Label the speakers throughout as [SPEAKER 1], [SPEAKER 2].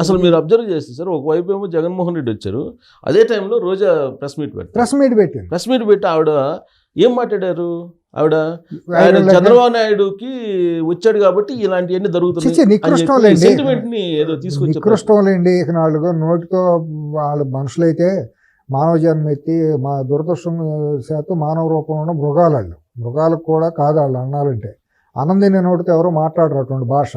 [SPEAKER 1] అసలు మీరు అబ్జర్వ్ చేస్తే సార్ ఒకవైపు ఏమో జగన్మోహన్ రెడ్డి వచ్చారు అదే టైంలో రోజా ప్రెస్ మీట్ పెట్టారు.
[SPEAKER 2] ప్రెస్ మీట్ పెట్టింది
[SPEAKER 1] ప్రెస్ మీట్ పెట్టి ఆవిడ ఏం మాట్లాడారు? ఆవిడ ఆయన చంద్రబాబు నాయుడుకి వచ్చాడు కాబట్టి ఇలాంటివన్నీ
[SPEAKER 2] లేండి.
[SPEAKER 1] సెంటిమెంట్ని ఏదో
[SPEAKER 2] ఇక నాలుగు నోటితో వాళ్ళ మనుషులైతే మానవ జన్మ ఎత్తి మా దురదృష్టం శాతం మానవ రూపంలో ఉన్న మృగాలు వాళ్ళు. మృగాలకు కూడా కాదు వాళ్ళు అన్నాలంటే. ఆనందిని నోటితో ఎవరో మాట్లాడరు అటువంటి భాష.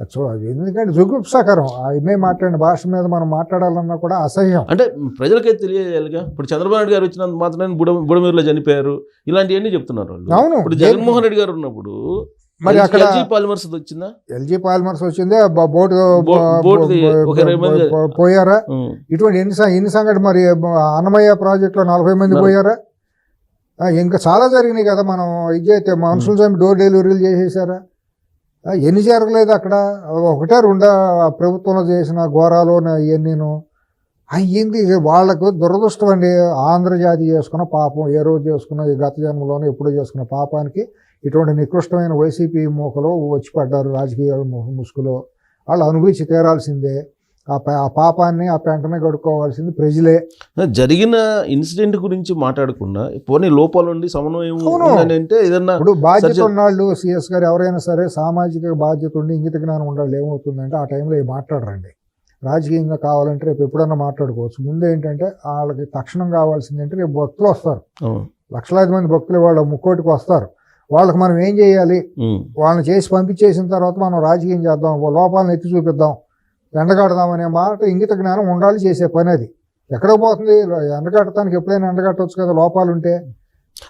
[SPEAKER 2] ఎందుకంటే జుగుప్సాకరం ఆమె మాట్లాడిన భాష మీద మనం మాట్లాడాలన్నా కూడా అసహ్యం.
[SPEAKER 1] అంటే ప్రజలకైతే తెలియాలిగా ఇప్పుడు చంద్రబాబు నాయుడు గారు వచ్చినంత మాత్రమే బుడ బుడమీరులో చనిపోయారు. ఇలాంటివన్నీ చెప్తున్నారు
[SPEAKER 2] అవును.
[SPEAKER 1] ఇప్పుడు జగన్మోహన్ రెడ్డి గారు ఉన్నప్పుడు
[SPEAKER 2] మరి అక్కడ
[SPEAKER 1] పాలిమర్స్ వచ్చిందా?
[SPEAKER 2] ఎల్జీ పాలిమర్స్ వచ్చింది బోటు పోయారా. ఇటువంటి ఎన్ని ఎన్ని సంఘటన మరి అన్నమయ్య ప్రాజెక్టులో నలభై మంది. పోయారా? ఇంకా చాలా జరిగినాయి కదా మనం ఇది అయితే మనుషుల చంపి డోర్ డెలివరీలు చేసేసారా? ఎన్ని జరగలేదు అక్కడ. ఒకటే రెండా ప్రభుత్వంలో చేసిన ఘోరాలు ఇవన్నీను అయ్యింది వాళ్ళకు దురదృష్టం అండి. ఆంధ్రజాతి చేసుకున్న పాపం ఏ రోజు చేసుకున్న ఈ గత జన్మలోనే ఎప్పుడో చేసుకున్న పాపానికి ఇటువంటి నికృష్టమైన వైసీపీ మూకలో వచ్చి పడ్డారు రాజకీయ ముసుగులో. వాళ్ళు అనుభవించి తీరాల్సిందే. ఆ పాపాన్ని ఆ పెంటనే కడుక్కోవాల్సింది ప్రజలే.
[SPEAKER 1] జరిగిన ఇన్సిడెంట్ గురించి మాట్లాడకుండా పోనీ లోపాలు ఉండి సమన్వయం అంటే ఏదన్నా
[SPEAKER 2] ఇప్పుడు బాధ్యత. ఉన్నాళ్ళు సిఎస్ గారు ఎవరైనా సరే సామాజిక బాధ్యత ఉండి ఇంగిత జ్ఞానం ఉండాలి ఏమవుతుందంటే ఆ టైంలో ఏం మాట్లాడరండి. రాజకీయంగా కావాలంటే రేపు ఎప్పుడన్నా మాట్లాడుకోవచ్చు. ముందు ఏంటంటే వాళ్ళకి తక్షణం కావాల్సింది అంటే రేపు భక్తులు వస్తారు. లక్షలాది మంది భక్తులు వాళ్ళ ముక్కోటికి వస్తారు. వాళ్ళకి మనం ఏం చేయాలి. వాళ్ళని చేసి పంపించేసిన తర్వాత మనం రాజకీయం చేద్దాం లోపాలను ఎత్తి చూపిద్దాం. ఎండగడదాం అనే మాట ఇంగిత జ్ఞానం ఉండాలి చేసే పని అది. ఎక్కడ పోతుంది? ఎండగట్టడానికి ఎప్పుడైనా ఎండగట్టవచ్చు కదా లోపాలు ఉంటే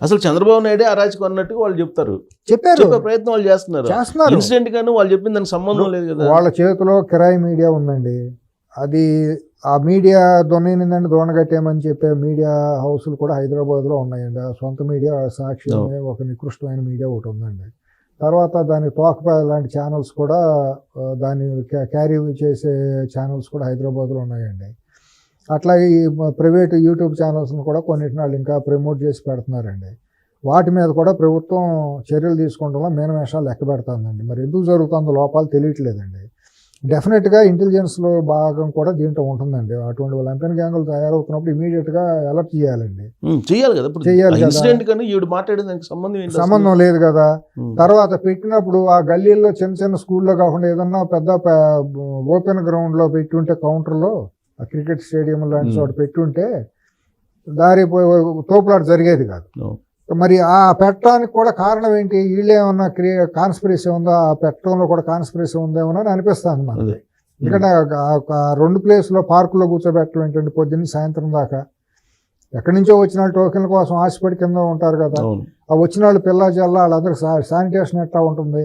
[SPEAKER 1] అసలు చంద్రబాబు నాయుడే అరాచకం అన్నట్టుగా వాళ్ళు చెప్తారు.
[SPEAKER 2] చెప్పారు.
[SPEAKER 1] చెప్పే ప్రయత్నం వాళ్ళు చేస్తున్నారు.
[SPEAKER 2] చేస్తున్నారు.
[SPEAKER 1] ఇన్సిడెంట్ కానీ వాళ్ళు చెప్పింది దానికి సంబంధం లేదు కదా.
[SPEAKER 2] వాళ్ళ చేతిలో కిరాయి మీడియా ఉందండి. అది ఆ మీడియా దొన్నిందండి దొండగట్టేమని చెప్పే మీడియా హౌసులు కూడా హైదరాబాద్లో ఉన్నాయండి. ఆ సొంత మీడియా సాక్షి ఒక నికృష్టమైన మీడియా ఒకటి ఉందండి. తర్వాత దాని తోక లాంటి ఛానల్స్ కూడా దాన్ని క్యా- క్యారీ చేసే ఛానల్స్ కూడా హైదరాబాద్లో ఉన్నాయండి. అట్లాగే ఈ ప్రైవేట్ యూట్యూబ్ ఛానల్స్ని కూడా కొన్నిటిని వాళ్ళు ఇంకా ప్రమోట్ చేసి పెడుతున్నారండి. వాటి మీద కూడా ప్రభుత్వం చర్యలు తీసుకుంటంలో మీనమేషాలు లెక్క పెడుతుందండి. మరి ఎందుకు జరుగుతుందో లోపాలు తెలియట్లేదండి. డెఫినెట్గా ఇంటెలిజెన్స్లో భాగం కూడా దీంట్లో ఉంటుందండి అటువంటి లంపెన్ గ్యాంగులు తయారవుతున్నప్పుడు ఇమీడియట్గా అలర్ట్ చేయాలండి
[SPEAKER 1] ఉం, చెయ్యాలి కదా. ఇన్సిడెంట్ కానీ ఈవిడ దానికి సంబంధం
[SPEAKER 2] లేదు కదా. తర్వాత పెట్టినప్పుడు ఆ గల్లీల్లో చిన్న చిన్న స్కూల్లో కాకుండా ఏదన్నా పెద్ద ఓపెన్ గ్రౌండ్లో పెట్టుంటే కౌంటర్లో ఆ క్రికెట్ స్టేడియం లాంటి. చోట పెట్టుంటే దారి తోపులాట జరిగేది కాదు. మరి ఆ పెట్టడానికి కూడా కారణం ఏంటి? వీళ్ళు ఏమన్నా క్రియ కాన్స్పిరసీ ఉందా? ఆ పెట్టడంలో కూడా కాన్స్పిరసీ ఉందేమో అని అనిపిస్తుంది మనకి. ఎందుకంటే రెండు ప్లేస్లో పార్కులో కూర్చోబెట్టడం ఏంటంటే పొద్దున్న సాయంత్రం దాకా. ఎక్కడి నుంచో వచ్చిన వాళ్ళు టోకెన్ల కోసం ఆశపడి కింద ఉంటారు కదా. ఆ వచ్చిన వాళ్ళు పిల్ల జల్ల వాళ్ళందరూ శానిటేషన్ ఎట్లా ఉంటుంది?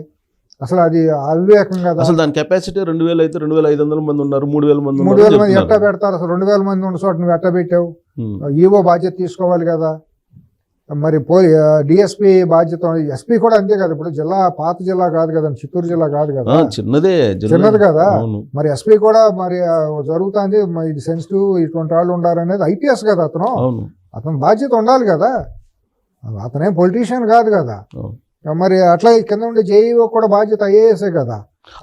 [SPEAKER 2] అసలు అది అవివేకం కదా.
[SPEAKER 1] అసలు దాని కెపాసిటీ రెండు వేలు అయితే రెండు వేల ఐదు వందల మంది ఉన్నారు మూడు వేల మంది
[SPEAKER 2] మూడు వేల మంది ఎట్టా. పెడతారు అసలు? రెండు వేల మంది ఉన్న చోట నువ్వు ఎట్టా పెట్టావు. ఈవో బాధ్యత తీసుకోవాలి కదా. మరి పో డిఎస్పీ బాధ్యత ఎస్పీ కూడా అంతే కదా ఇప్పుడు జిల్లా పాత జిల్లా కాదు కదా చిత్తూరు జిల్లా కాదు కదా.
[SPEAKER 1] చిన్నదే.
[SPEAKER 2] చిన్నది కదా. మరి ఎస్పీ కూడా మరి జరుగుతుంది ఇది సెన్సిటివ్ ఇటువంటి వాళ్ళు ఉండాలనేది ఐపీఎస్ కదా అతను. అతని బాధ్యత ఉండాలి కదా. అతనేం పొలిటీషియన్ కాదు కదా. మరి అట్లా కింద ఉండే జేఈఓ కూడా బాధ్యత ఐఏఎస్ఏ కదా.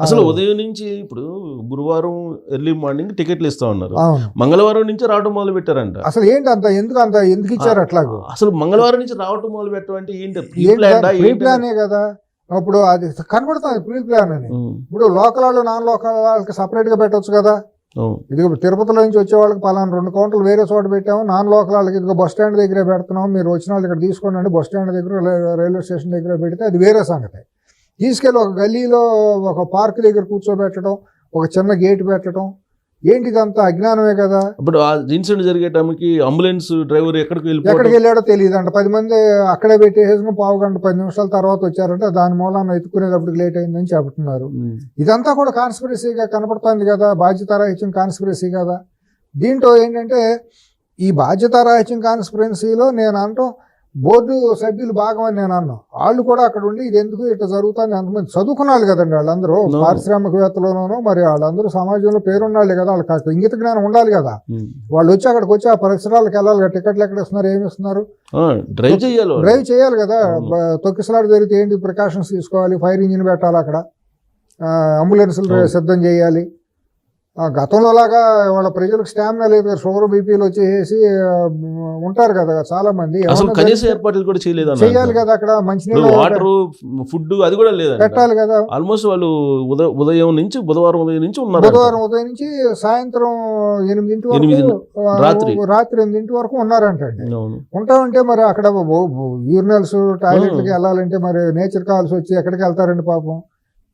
[SPEAKER 1] అసలు ఉదయం నుంచి ఇప్పుడు గురువారం ఎర్లీ మార్నింగ్ టికెట్లు ఇస్తా ఉన్నారు. మంగళవారం నుంచి రావటం మొదలు పెట్టారంట.
[SPEAKER 2] అసలు ఏంటి అంత ఎందుకు అంత ఎందుకు ఇచ్చారు అట్లాగూ?
[SPEAKER 1] అసలు మంగళవారం నుంచి రావటం మొదలు పెట్టడం అంటే ఏంటి?
[SPEAKER 2] ప్లానే కదా. ఇప్పుడు అది కనబడుతుంది ప్రీ ప్లాన్ అని. ఇప్పుడు లోకల్ వాళ్ళు నాన్ లోకల్ వాళ్ళకి separate గా పెట్టొచ్చు కదా.
[SPEAKER 1] అవును.
[SPEAKER 2] ఇది తిరుపతిలో నుంచి వచ్చే వాళ్ళకి పలానా రెండు కౌంటర్లు వేరే చోట పెట్టాము. నాన్ లోకల్ వాళ్ళకి ఇదిగో బస్ స్టాండ్ దగ్గరే పెడుతున్నాం మీరు వచ్చిన వాళ్ళు ఇక్కడ తీసుకోండి బస్ స్టాండ్ దగ్గర రైల్వే స్టేషన్ దగ్గర పెడితే అది వేరే సంగతి. తీసుకెళ్ళి ఒక గల్లీలో ఒక పార్క్ దగ్గర కూర్చోబెట్టడం ఒక చిన్న గేట్ పెట్టడం. ఏంటి ఇదంతా? అజ్ఞానమే కదా.
[SPEAKER 1] ఇప్పుడు ఆ ఇన్సిడెంట్ జరిగే టైంకి అంబులెన్స్ డ్రైవర్ ఎక్కడికి
[SPEAKER 2] ఎక్కడికి
[SPEAKER 1] వెళ్ళిపోవడం
[SPEAKER 2] వెళ్ళాడో తెలియదు అంట పది మంది అక్కడే పెట్టేసుకుని పావు గంట పది నిమిషాల తర్వాత వచ్చారంటే దాని మూలాన ఎత్తుకునేటప్పుడు లేట్ అయిందని చెబుతున్నారు. ఇదంతా కూడా కాన్స్పిరసీగా కనపడుతుంది కదా. బాధ్యతారాహిత్యం కాన్స్పిరసీ కదా. దీంట్లో ఏంటంటే ఈ బాధ్యతారాహిత్యం కాన్స్పిరసీలో నేను అంటాం బోర్డు సభ్యులు భాగం అని నేను అన్నాను వాళ్ళు కూడా అక్కడ ఉండి ఇది ఎందుకు ఇట్లా జరుగుతుంది అంతమంది చదువుకున్నారు కదండి వాళ్ళందరూ. పారిశ్రామికవేత్తలోనూ మరి వాళ్ళందరూ సమాజంలో పేరున్నాళ్ళు కదా వాళ్ళకి అక్కడ ఇంగిత జ్ఞానం ఉండాలి కదా
[SPEAKER 1] ఉం.
[SPEAKER 2] వాళ్ళు వచ్చి అక్కడికి వచ్చి ఆ పరిసరాలకు వెళ్ళాలి కదా టికెట్లు ఎక్కడ ఇస్తున్నారు ఏమి ఇస్తున్నారు
[SPEAKER 1] డ్రైవ్ చేయాలి.
[SPEAKER 2] డ్రైవ్ చేయాలి కదా
[SPEAKER 1] అవును.
[SPEAKER 2] బ- తొక్కిసలాట జరిగితే ఏంటి ప్రికాషన్స్ తీసుకోవాలి ఫైర్ ఇంజిన్ పెట్టాలి అక్కడ అంబులెన్సులు
[SPEAKER 1] అవును.
[SPEAKER 2] సిద్ధం చేయాలి గతంలో లాగా వాళ్ళ ప్రజలకు స్టామినా లేదు. కదా షుగర్ బీపీలు వచ్చేసి ఉంటారు కదా చాలా మంది
[SPEAKER 1] అసలు కనీస ఏర్పాట్లు కూడా చేయలేదు
[SPEAKER 2] చెయ్యాలి కదా అక్కడ మంచినీళ్ళు
[SPEAKER 1] వాటర్ ఫుడ్ అది కూడా లేదండి
[SPEAKER 2] పెట్టాలి కదా.
[SPEAKER 1] ఆల్మోస్ట్ వాళ్ళు ఉదయం నుంచి బుధవారం ఉదయం నుంచి ఉన్నారు
[SPEAKER 2] బుధవారం ఉదయం నుంచి సాయంత్రం ఎనిమిదింటి వరకు
[SPEAKER 1] రాత్రి.
[SPEAKER 2] రాత్రి ఎనిమిదింటి వరకు ఉన్నారంటండి ఉంటామంటే మరి అక్కడ యూరినల్స్ టాయిలెట్లకి వెళ్ళాలంటే మరి నేచర్ కాల్స్ వచ్చి ఎక్కడికి వెళ్తారండి పాపం?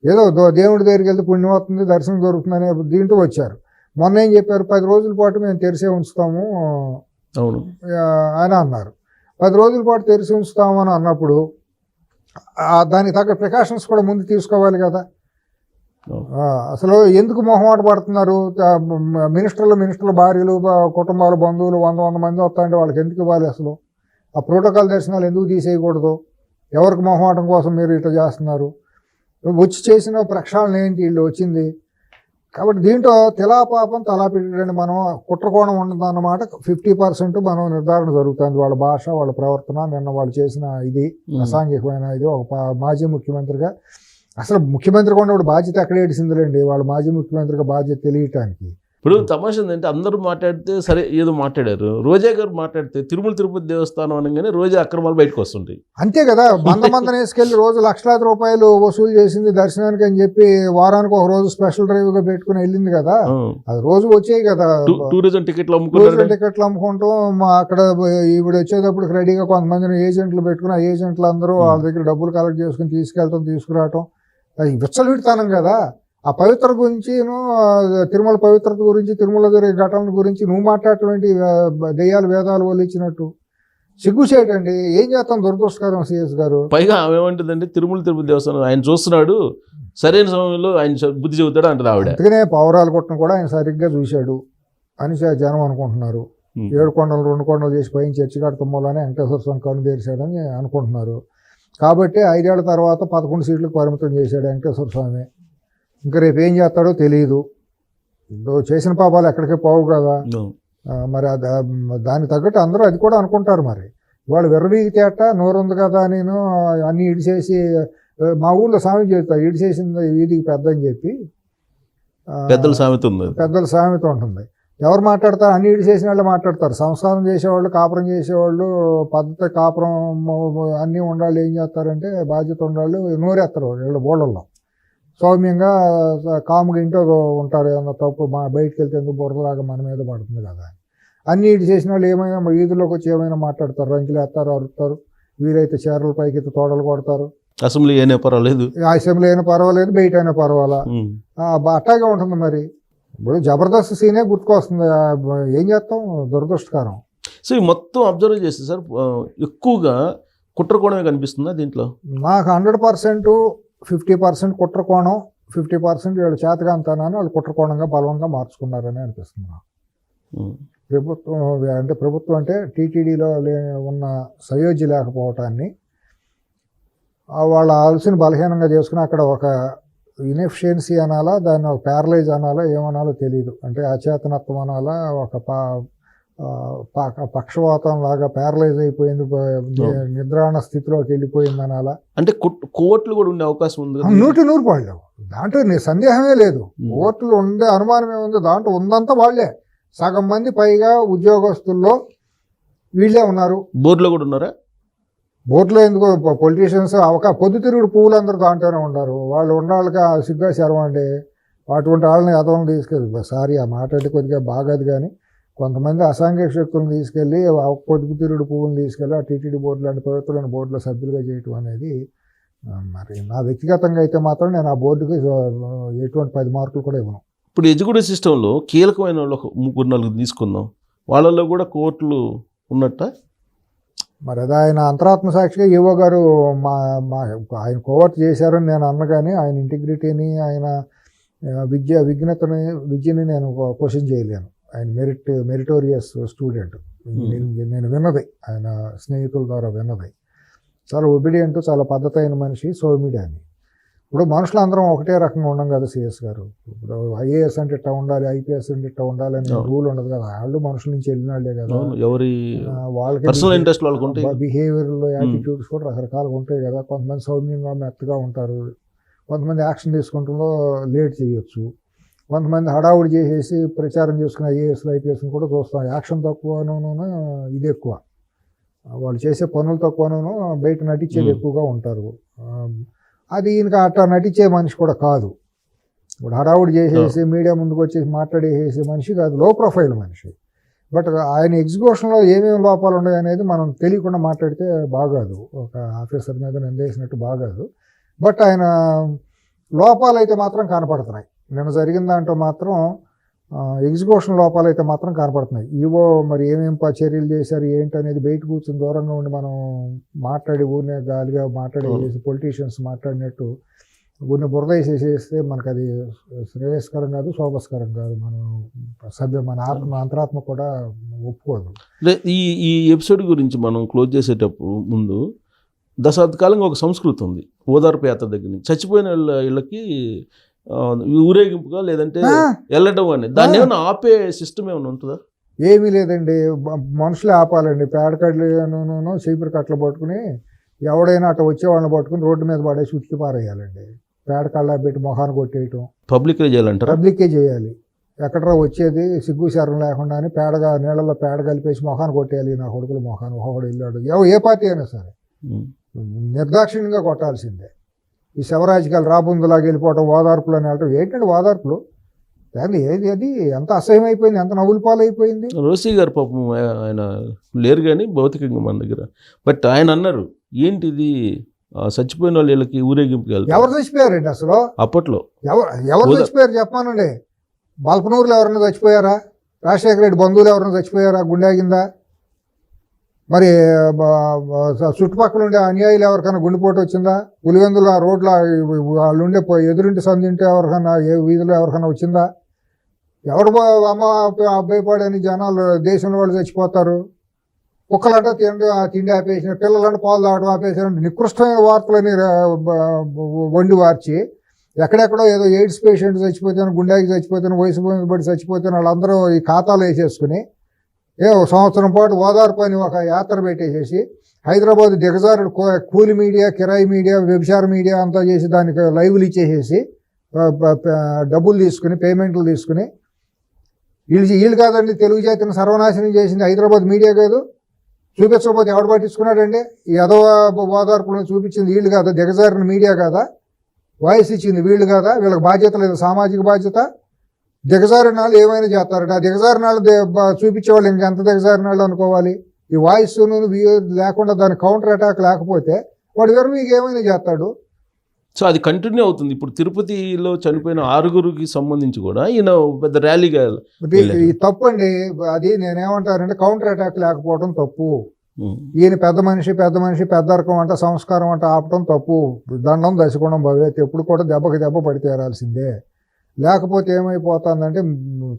[SPEAKER 2] ఏదో దో- దేవుడి దగ్గరికి వెళ్తే పుణ్యం అవుతుంది దర్శనం దొరుకుతుంది అనే దీంట్లో వచ్చారు. మొన్న ఏం చెప్పారు? పది రోజుల పాటు మేము తెరిసే ఉంచుతాము
[SPEAKER 1] అవును.
[SPEAKER 2] అని అన్నారు. పది రోజుల పాటు తెరిచి ఉంచుతాము అని అన్నప్పుడు దానికి తగ్గ ప్రికాషన్స్ కూడా ముందు తీసుకోవాలి కదా. అసలు ఎందుకు మొహమాట పడుతున్నారు? మినిస్టర్లు మినిస్టర్ల భార్యలు కుటుంబాలు బంధువులు వంద వంద మంది వస్తాయంటే వాళ్ళకి ఎందుకు ఇవ్వాలి అసలు? ఆ ప్రోటోకాల్ దర్శనాలు ఎందుకు తీసేయకూడదు? ఎవరికి మొహమాటం కోసం మీరు ఇట్లా చేస్తున్నారు? వచ్చి చేసిన ప్రక్షాళన ఏంటి? వీళ్ళు వచ్చింది. కాబట్టి దీంట్లో తిలాపాపం తలా పెట్టండి మనం కుట్రకోణం ఉండదన్నమాట ఫిఫ్టీ పర్సెంట్ మనం నిర్ధారణ జరుగుతుంది. వాళ్ళ భాష వాళ్ళ ప్రవర్తన నిన్న వాళ్ళు చేసిన ఇది. అసాంఘికమైన ఇది ఒక మాజీ ముఖ్యమంత్రిగా. అసలు ముఖ్యమంత్రిగా ఉన్నప్పుడు బాధ్యత ఎక్కడ ఏడిసిందిలేండి? వాళ్ళ మాజీ ముఖ్యమంత్రిగా బాధ్యత తెలియటానికి.
[SPEAKER 1] ఇప్పుడు తమాషా ఏంటంటే అందరూ మాట్లాడితే సరే ఏదో మాట్లాడారు. రోజా గారు మాట్లాడితే తిరుమల తిరుపతి దేవస్థానం అనగానే రోజా అక్రమాలు బయటకు వస్తుంటాయి.
[SPEAKER 2] అంతే కదా మంద మందన వేసుకెళ్ళి రోజు లక్షలాది రూపాయలు వసూలు చేసింది దర్శనానికి అని చెప్పి వారానికి ఒక రోజు స్పెషల్ డ్రైవ్గా పెట్టుకుని వెళ్ళింది కదా. అది రోజు వచ్చాయి కదా.
[SPEAKER 1] టూరిజం టికెట్లు అమ్ముకున్నారు
[SPEAKER 2] టికెట్లు అమ్ముకుంటాం అక్కడ ఈవిడ వచ్చేటప్పుడు రెడీగా కొంతమందిని ఏజెంట్లు పెట్టుకుని ఆ ఏజెంట్లు అందరూ వాళ్ళ దగ్గర డబ్బులు కలెక్ట్ చేసుకుని తీసుకెళ్ళటం తీసుకురావటం. అది విచ్చలవిడితనం కదా. ఆ పవిత్ర గురించి తిరుమల పవిత్రత గురించి తిరుమల జరిగే ఘటనల గురించి నువ్వు మాట్లాడటం దెయ్యాలు వేదాలు వల్లించినట్టు సిగ్గు చేయటండి. ఏం చేస్తాం దురదృష్టకరం సిఎస్ గారు?
[SPEAKER 1] పైగా ఆమె ఏమంటుందంటే తిరుమల తిరుపతి దేవస్థానం ఆయన చూస్తున్నాడు సరైన సమయంలో ఆయన బుద్ధి చెబుతాడు అంటది ఆవిడ.
[SPEAKER 2] అందుకనే పౌరాలు కొట్టడం కూడా ఆయన సరిగ్గా చూశాడు. అని జనం అనుకుంటున్నారు. ఏడు కొండలు రెండు కొండలు చేసి పైన చర్చి కడతాం మూలనే వెంకటేశ్వర స్వామి కను తెరిచాడని అనుకుంటున్నారు. కాబట్టి ఐదేళ్ళ తర్వాత పదకొండు సీట్లకు పరిమితం చేశాడు వెంకటేశ్వర స్వామి. ఇంకా రేపు ఏం చేస్తాడో తెలియదు చేసిన పాపాలు ఎక్కడికి పోవు కదా. మరి దానికి తగ్గట్టు అందరూ అది కూడా అనుకుంటారు మరి. వాళ్ళు విర్రవీగితేట నోరుంది కదా నేను అన్ని ఇడిచేసి మా ఊళ్ళో స్వామి చెప్తారు ఇడిచేసింది వీధికి పెద్ద అని చెప్పి.
[SPEAKER 1] పెద్దల సామెత ఉంది.
[SPEAKER 2] పెద్దల సామెత ఉంటుంది. ఎవరు మాట్లాడతారు? అన్ని ఇడి చేసిన వాళ్ళు మాట్లాడతారు. సంసారం చేసేవాళ్ళు కాపురం చేసేవాళ్ళు పద్ధతి కాపురం అన్నీ ఉండాలి ఏం చేస్తారంటే బాధ్యత ఉండాలి నోరేస్తారు వీళ్ళ బోళ్ళల్లో. సౌమ్యంగా కాముగా ఇంట్లో ఉంటారు ఏమన్నా తప్పు మా బయటికి వెళ్తే ఎందుకు బుర్రలాగా మన మీద పడుతుంది కదా అన్ని ఇటు చేసిన వాళ్ళు ఏమైనా వీధుల్లోకి వచ్చి ఏమైనా మాట్లాడతారు రంకులు వేస్తారు అరుస్తారు వీరైతే చీరల పైకి తోడలు కొడతారు.
[SPEAKER 1] అసెంబ్లీ ఏనే పర్వాలేదు.
[SPEAKER 2] అసెంబ్లీ అయినా పర్వాలేదు బయట అయినా పర్వాలా. అట్టాగే ఉంటుంది మరి. ఇప్పుడు జబర్దస్త్ సీనే గుర్తుకొస్తుంది ఏం చేస్తాం? దురదృష్టకరం.
[SPEAKER 1] సో మొత్తం అబ్జర్వ్ చేస్తే సార్ ఎక్కువగా కుట్రకోణమే కనిపిస్తుందా దీంట్లో?
[SPEAKER 2] నాకు హండ్రెడ్ పర్సెంట్ ఫిఫ్టీ పర్సెంట్ కుట్రకోణం ఫిఫ్టీ పర్సెంట్ వీళ్ళు చేతకాంతనాన్ని వాళ్ళు కుట్రకోణంగా బలంగా మార్చుకున్నారని అనిపిస్తుంది నాకు. ప్రభుత్వం అంటే ప్రభుత్వం అంటే టీటీడీలో ఉన్న సయోధ్య లేకపోవటాన్ని వాళ్ళ ఆలోచన బలహీనంగా చేసుకుని అక్కడ ఒక ఇన్ఎఫిషియన్సీ అనాలా దాన్ని ఒక ప్యారలైజ్ అనాలా ఏమనాలో తెలియదు అంటే అచేతనత్వం అనాలా ఒక ప- పక్షవాతం లాగా ప్యారలైజ్ అయిపోయింది నిద్రాణ స్థితిలోకి వెళ్ళిపోయింది అనాలా
[SPEAKER 1] అంటే కోర్టులు కూడా ఉండే అవకాశం ఉంది?
[SPEAKER 2] నూటి నూరు వాళ్ళు దాంట్లో నీ సందేహమే లేదు. ఓట్లు ఉండే అనుమానం ఏముంది దాంట్లో ఉందంతా వాళ్ళే. సగం మంది పైగా ఉద్యోగస్తుల్లో వీళ్ళే ఉన్నారు.
[SPEAKER 1] బోర్డులో కూడా ఉన్నారా?
[SPEAKER 2] బోర్డులో ఎందుకు పొలిటీషియన్స్ అవకా పొద్దుతిరుగుడు పువ్వులు అందరూ దాంట్లోనే ఉన్నారు. వాళ్ళు ఉన్న వాళ్ళకి ఆ సిగ్గా శరం అండి అటువంటి వాళ్ళని అదవం తీసుకెళ్ళి సారీ ఆ మాట అంటే కొద్దిగా బాగదు కానీ కొంతమంది అసాంఘిక శక్తులను తీసుకెళ్ళి ఆ పొద్దుతిరుగుడు పువ్వులను తీసుకెళ్ళి ఆ టీటీడీ బోర్డు లాంటి పవిత్రమైన బోర్డులో సభ్యులుగా చేయటం అనేది మరి నా వ్యక్తిగతంగా అయితే మాత్రం నేను ఆ బోర్డుకి ఎటువంటి పది మార్కులు కూడా ఇవ్వను.
[SPEAKER 1] ఇప్పుడు ఎడ్యుకేషన్ సిస్టంలో కీలకమైన వాళ్ళు ఒక ముగ్గురు నలుగురు తీసుకుందాం. వాళ్ళల్లో కూడా కోర్టులు ఉన్నట్ట?
[SPEAKER 2] మరి అది ఆయన అంతరాత్మ సాక్షిగా ఈవో గారు మా మా ఆయన కోవర్ట్ చేశారని నేను అన్న కానీ ఆయన ఇంటిగ్రిటీని ఆయన విద్య విఘ్నతని విద్యని నేను క్వశ్చన్ చేయలేను. ఆయన మెరిట్ మెరిటోరియస్ స్టూడెంట్. నేను నేను విన్నది. ఆయన స్నేహితుల ద్వారా విన్నది. చాలా ఒబిడియంట్ చాలా పద్ధతి అయిన మనిషి సౌమ్యుడు అని ఇప్పుడు మనుషులు అందరం ఒకటే రకంగా ఉండం కదా సిఎస్ గారు. ఇప్పుడు ఐఏఎస్ అంటే ఇట్లా ఉండాలి ఐపీఎస్ అంటే ఇట్లా ఉండాలి అనే. రూల్ ఉండదు కదా. వాళ్ళు మనుషుల నుంచి వెళ్ళిన వాళ్ళే కదా.
[SPEAKER 1] ఎవరి
[SPEAKER 2] వాళ్ళకి
[SPEAKER 1] ఇంట్రెస్ట్
[SPEAKER 2] బిహేవియర్లో యాటిట్యూడ్స్ కూడా రకరకాలుగా ఉంటాయి కదా. కొంతమంది సౌమ్యంగా మెత్తగా ఉంటారు. కొంతమంది యాక్షన్ తీసుకుంటుందో లేట్ చేయొచ్చు. కొంతమంది హడావుడి చేసేసి ప్రచారం చేసుకునే ఐఏఎస్లు ఐపీఎస్లు కూడా చూస్తాం. యాక్షన్ తక్కువను ఇది ఎక్కువ. వాళ్ళు చేసే పనులు తక్కువను బయట నటించేది. ఎక్కువగా ఉంటారు. అది ఇంకా అట్లా నటించే మనిషి కూడా కాదు. ఇప్పుడు హడావుడి చేసేసి మీడియా ముందుకు వచ్చేసి మాట్లాడేసేసి మనిషి కాదు లో ప్రొఫైల్ మనిషి. బట్ ఆయన ఎగ్జిక్యూషన్లో ఏమేమి లోపాలు ఉన్నాయి అనేది మనం తెలియకుండా మాట్లాడితే బాగాదు. ఒక ఆఫీసర్ మీద నిందేసినట్టు బాగాదు. బట్ ఆయన లోపాలు అయితే మాత్రం కనపడుతున్నాయి. నిన్న జరిగిన దాంట్లో మాత్రం ఎగ్జిక్యూషన్ లోపాలు అయితే మాత్రం కనపడుతున్నాయి. ఈవో మరి ఏమేం చర్యలు చేశారు ఏంటి అనేది బయట కూర్చొని దూరంగా ఉండి మనం మాట్లాడి ఊరినే గాలిగా మాట్లాడేసి పొలిటీషియన్స్ మాట్లాడినట్టు ఊరిని బురద వేసేసేస్తే మనకు అది శ్రేయస్కరం కాదు శోభస్కరం కాదు. మనం సభ్య మన ఆత్మ అంతరాత్మ కూడా ఒప్పుకోదు.
[SPEAKER 1] ఈ ఈ ఎపిసోడ్ గురించి మనం క్లోజ్ చేసేటప్పుడు ముందు దశాబ్దకాలంగా ఒక సంస్కృతి ఉంది. ఓదార్పు యాత్ర దగ్గర నుంచి. చచ్చిపోయిన వాళ్ళ ఇళ్ళకి ఆ, ఊరేగింపుగా లేదంటే
[SPEAKER 2] ఆ,
[SPEAKER 1] వెళ్ళడం అని దాన్ని ఏమైనా ఆపే సిస్టమ్ ఏమైనా ఉంటుందా?
[SPEAKER 2] ఏమీ లేదండి. మనుషులే ఆపాలండి. పేడకడ్లను చీపురు కట్టలు పట్టుకుని ఎవడైనా అట్లా వచ్చేవాళ్ళని పట్టుకుని రోడ్డు మీద పడేసి ఉతికి పారేయాలండి. పేడ కళ్ళ పెట్టి మొహాన్ని కొట్టేయటం.
[SPEAKER 1] పబ్లిక్ చేయాలంటారా?
[SPEAKER 2] పబ్లిక్కే చేయాలి. ఎక్కడరా వచ్చేది సిగ్గు శరం లేకుండా అని పేడగా నీళ్ళలో పేడ కలిపేసి మొహాన్ని కొట్టేయాలి. నా కొడుకులు మొహాన్ని ఒకడు వెళ్ళాడు. ఏ పార్టీ అయినా సరే. నిర్దాక్షిణ్యంగా కొట్టాల్సిందే. ఈ శవరాజకీయాలు రాబుందులాగా వెళ్ళిపోవటం ఓదార్పులు అని వెళ్ళటం ఏంటంటే ఓదార్పులు కానీ ఏది అది? ఎంత అసహ్యం అయిపోయింది ఎంత నవ్వుల పాలైపోయింది?
[SPEAKER 1] రోసీ గారు పాపం ఆయన లేరు కానీ భౌతికంగా మన దగ్గర. బట్ ఆయన అన్నారు ఏంటిది? చచ్చిపోయిన వాళ్ళ ఇళ్ళకి ఊరేగింపుకి వెళ్తారు.
[SPEAKER 2] ఎవరు చచ్చిపోయారండి అసలు?
[SPEAKER 1] అప్పట్లో.
[SPEAKER 2] ఎవరు ఎవరు చచ్చిపోయారు చెప్పానండి? బల్పనూరులో ఎవరైనా చచ్చిపోయారా? రాజశేఖర రెడ్డి బంధువులు ఎవరైనా చచ్చిపోయారా? గుండె ఆగిందా? మరి చుట్టుపక్కల ఉండే అన్యాయులు ఎవరికైనా గుండెపోటు వచ్చిందా? పులివెందుల రోడ్ల వాళ్ళు ఉండే ఎదురింటి సందింటే ఎవరికైనా ఏ వీధిలో ఎవరికైనా వచ్చిందా? ఎవరు అమ్మ అబ్బాయి పాడని జనాలు దేశంలో వాళ్ళు చచ్చిపోతారు. కుక్కలంటే తిండి తిండి ఆపేసిన పిల్లలంటే పాలు తాగడం ఆపేసారు నికృష్టమైన వార్తలని వండి వార్చి ఎక్కడెక్కడో ఏదో ఎయిడ్స్ పేషెంట్ చచ్చిపోతాను గుండెకి చచ్చిపోతాను వయసు పోయిన బట్టి చచ్చిపోతాను వాళ్ళందరూ ఈ ఖాతాలు వేసేసుకుని ఏ ఒక సంవత్సరం పాటు ఓదార్పు అని ఒక యాత్ర పెట్టేసేసి హైదరాబాద్ దిగజారుడు కూలి మీడియా కిరాయి మీడియా వ్యభిచార మీడియా అంతా చేసి దానికి లైవ్లు ఇచ్చేసేసి డబ్బులు తీసుకుని పేమెంట్లు తీసుకుని వీళ్ళు వీళ్ళు కాదండి తెలుగు జాతిని సర్వనాశనం చేసింది హైదరాబాద్ మీడియా కాదు. చూపించకపోతే ఎవడు పట్టించుకున్నాడండి? ఈ ఓదార్పులను చూపించింది వీళ్ళు కాదా దిగజారిన మీడియా కాదా? వాయిస్ ఇచ్చింది వీళ్ళు కాదా? వీళ్ళకి బాధ్యత లేదు సామాజిక బాధ్యత. దిగజారిన వాళ్ళు ఏమైనా చేస్తారట? ఆ దిగజారిన వాళ్ళు ఇంకెంత దిగజారిన వాళ్ళు అనుకోవాలి? ఈ వాయిస్ లేకుండా దాని కౌంటర్ అటాక్ లేకపోతే వాడు ఎవరు మీకు ఏమైనా చేస్తాడు?
[SPEAKER 1] సో అది కంటిన్యూ అవుతుంది. ఇప్పుడు తిరుపతిలో చనిపోయిన ఆరుగురికి సంబంధించి కూడా ఈయన పెద్ద ర్యాలీగా
[SPEAKER 2] తప్పు అండి అది నేనేమంటానంటే కౌంటర్ అటాక్ లేకపోవడం తప్పు. ఈయన పెద్ద మనిషి పెద్ద మనిషి పెద్దరకం అంట సంస్కారం అంట ఆపటం తప్పు. దండం దశగుణం భవేత్ ఎప్పుడు కూడా దెబ్బకి దెబ్బ పడి తీరాల్సిందే. లేకపోతే ఏమైపోతుందంటే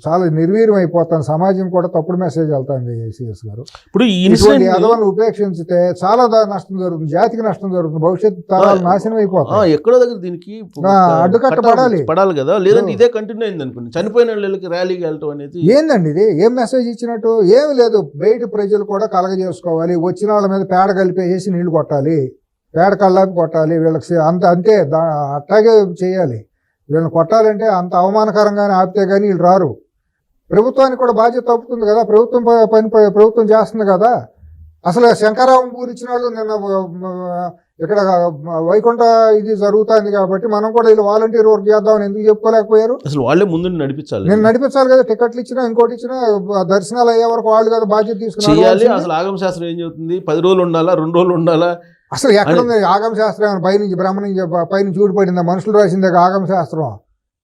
[SPEAKER 2] చాలా నిర్వీర్యం అయిపోతుంది. సమాజం కూడా తప్పుడు మెసేజ్ వెళ్తుంది ఏసీఎస్ గారు.
[SPEAKER 1] ఇప్పుడు
[SPEAKER 2] ఇటువంటి అదవాన్ని ఉపేక్షించితే చాలా నష్టం జరుగుతుంది. జాతికి నష్టం జరుగుతుంది. భవిష్యత్తు తరాలు నాశనం
[SPEAKER 1] ఆ,
[SPEAKER 2] అయిపోతాయి
[SPEAKER 1] ఎక్కడో దగ్గర దీనికి
[SPEAKER 2] అడ్డుకట్ట పడాలి.
[SPEAKER 1] పడాలి కదా. లేదంటే ఇదే కంటిన్యూ అయింది అనుకోండి. చనిపోయిన వాళ్ళకి ర్యాలీకి వెళ్ళటం అనేది
[SPEAKER 2] ఏందండి ఇది? ఏం మెసేజ్ ఇచ్చినట్టు? ఏమి లేదు. బయట ప్రజలు కూడా కలగజేసుకోవాలి. వచ్చిన వాళ్ళ మీద పేడ కలిపేసేసి నీళ్ళు కొట్టాలి. పేడ కళ్ళాపి కొట్టాలి. వీళ్ళకి అంత అంతే. అట్లాగే చేయాలి. వీళ్ళని కొట్టాలంటే అంత అవమానకరంగానే ఆపితే కానీ వీళ్ళు రారు. ప్రభుత్వానికి కూడా బాధ్యత తప్పుతుంది కదా. ప్రభుత్వం పని ప్రభుత్వం చేస్తుంది కదా. అసలు శంకరావం పూరించిన వాళ్ళు నిన్న ఇక్కడ వైకుంఠ ఇది జరుగుతుంది కాబట్టి మనం కూడా వీళ్ళు వాలంటీర్ వర్క్ చేద్దామని ఎందుకు చెప్పుకోలేకపోయారు?
[SPEAKER 1] అసలు వాళ్ళే ముందు నడిపించాలి.
[SPEAKER 2] నేను నడిపించాలి కదా. టికెట్లు ఇచ్చినా ఇంకోటి ఇచ్చినా దర్శనాలు అయ్యే వరకు వాళ్ళు కదా బాధ్యత తీసుకున్నారు.
[SPEAKER 1] అసలు ఆగమ శాస్త్రం ఏం చెబుతుంది? పది రోజులు ఉండాలా? రెండు రోజులు ఉండాలా?
[SPEAKER 2] అసలు ఎక్కడ ఉంది? ఆగమ శాస్త్రం ఏమైనా పైనుంచి బ్రహ్మ నుంచి ప- ఊడిపడిందా మనుషులు రాసిందే ఆగమ శాస్త్రం.